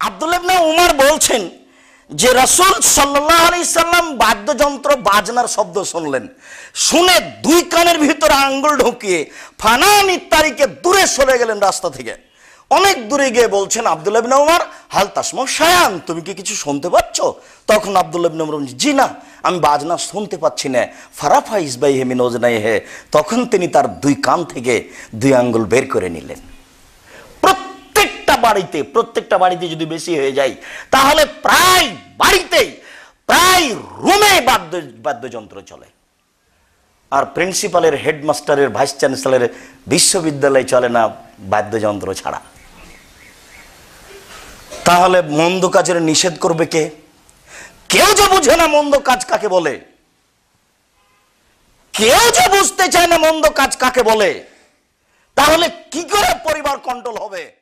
আব্দুল্লাবনা উমার বলছেন যে রসুল সাল্লাহ আলি সাল্লাম বাদ্যযন্ত্র বাজনার শব্দ শুনলেন। শুনে দুই কানের ভিতরে আঙ্গুল ঢুকিয়ে ফানান ইত্যাদিকে দূরে সরে গেলেন রাস্তা থেকে। অনেক দূরে গিয়ে বলছেন আব্দুল্লাবিন উমার হাল তাসমা শায়ান তুমি কি কিছু শুনতে পাচ্ছ? তখন আব্দুল্লাবিন উমর বলছেন, জি না আমি বাজনা শুনতে পাচ্ছি না। ফারাফা ইসবাই হেমি নজনাই হে তখন তিনি তার দুই কান থেকে দুই আঙ্গুল বের করে নিলেন। বাড়িতে, প্রত্যেকটা বাড়িতে যদি বেশি হয়ে যায়, তাহলে প্রায় বাড়িতেই, প্রায় রুমে বাদ্য, বাদ্যযন্ত্র চলে। আর প্রিন্সিপালের হেডমাস্টারের, ভাইস চ্যান্সেলরের বিশ্ববিদ্যালয় চলে না বাদ্যযন্ত্র ছাড়া। তাহলে মন্দ কাজের নিষেধ করবে কে? কেউ যে বুঝে না মন্দ কাজ কাকে বলে? কেউ যে বুঝতে চায় না মন্দ কাজ কাকে বলে? তাহলে কি করে পরিবার কন্ট্রোল হবে?